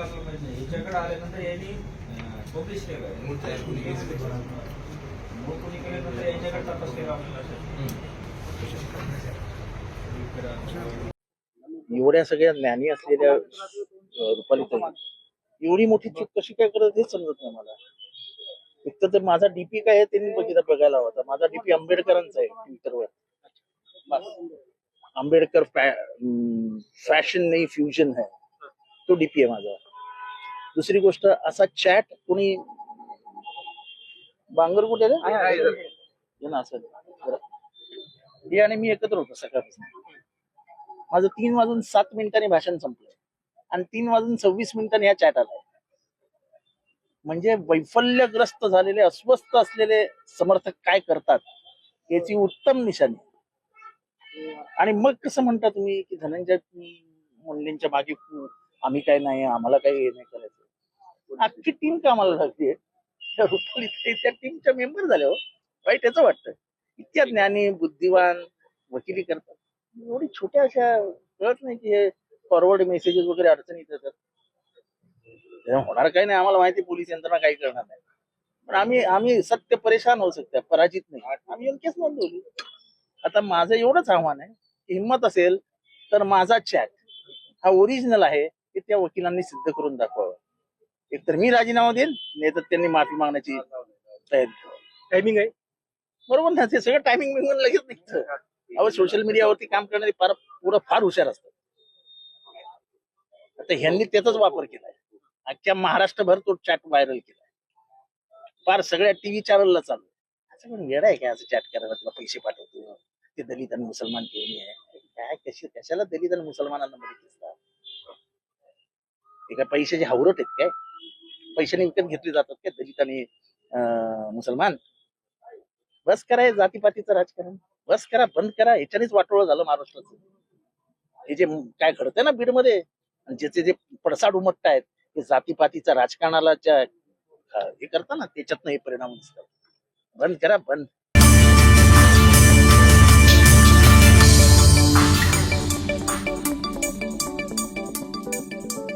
याच्याकडे आल्यानंतर यांनी पब्लिश केलं मूळ कोणी केल्यानंतर यांच्याकडे तपास केला आपल्याला एवढ्या सगळ्या ज्ञानी असलेल्या रुपाली एवढी मोठी चूक कशी काय करत हेच समजत नाही मला. एक तर माझा डीपी काय आहे त्यांनी बघितलं बघायला होता. माझा डीपी आंबेडकरांचा आहे ट्विटरवर बस. आंबेडकर फॅशन नाही फ्युजन है तो डीपी आहे माझा. दुसरी गोष्ट असा चॅट कोणी बांगर कुठे रे? हे ना असं जरा. हे आणि मी एकत्र होतो सकाळपासून. माझं तीन वाजून सात मिनिटांनी भाषण संपलं. आणि तीन वाजून सव्वीस मिनिटांनी ह्या चॅट आलाय. म्हणजे वैफल्यग्रस्त झालेले अस्वस्थ असलेले समर्थक काय करतात याची उत्तम निशाणी. आणि मग कसं म्हणता तुम्ही की धनंजय मुंडेंच्या मागे आम्ही काय नाही आम्हाला काही हे नाही करायचं अख्खी टीम कामाला लागते त्या रुपाली त्या टीमच्या मेंबर झाल्या हो. वाईट याचं वाटतं इतक्या ज्ञानी बुद्धिवान वकिली करतात. एवढी छोट्या अशा कळत नाही की हे फॉरवर्ड मेसेजेस वगैरे अडचणीत येतात. होणार काही नाही. आम्हाला माहिती पोलीस यंत्रणा काही करणार नाही. पण आम्ही आम्ही सत्य परेशान होऊ शकतो. पराजित नाही. आम्ही योग्यच नोंदवली आता माझं एवढंच आव्हान आहे की हिंमत असेल तर माझा चॅट हा ओरिजिनल आहे हे त्या वकिलांनी सिद्ध करून दाखवावं. एकतर मी राजीनामा देईन नाही तर त्यांनी माफी मागण्याची तयारी टायमिंग आहे? बरोबर ना ते सगळं टायमिंग बिंगून लगेच निघतं. अहो सोशल मीडियावरती काम करणारे फार पुरं फार हुशार असतात. आता ह्यांनी त्याचाच वापर केलाय. अख्ख्या महाराष्ट्रभर तो चॅट व्हायरल केलाय. फार सगळ्या टीव्ही चॅनलला चालू आहे. असं पण वेळ आहे काय असं चॅट करायला तुला पैसे पाठवतो? ते दलित आणि मुसलमान घेऊन ये काय कशी कशाला दलित आणि मुसलमानांना मध्ये दिसतात ते काय पैशाचे हावरट आहेत काय? पैशाने विकत घेतले जातात का? दलित आणि मुसलमान? बस करा हे जातीपातीचं राजकारण. बस करा बंद करा. याच्यानेच वाटोळं झालं महाराष्ट्राचं. हे जे काय घडतंय ना बीडमध्ये आणि ज्याचे जे पडसाड उमटतायत ते जातीपातीच्या राजकारणाला ज्या हे करता ना त्याच्यातनं हे परिणाम दिसतात. बंद करा बंद.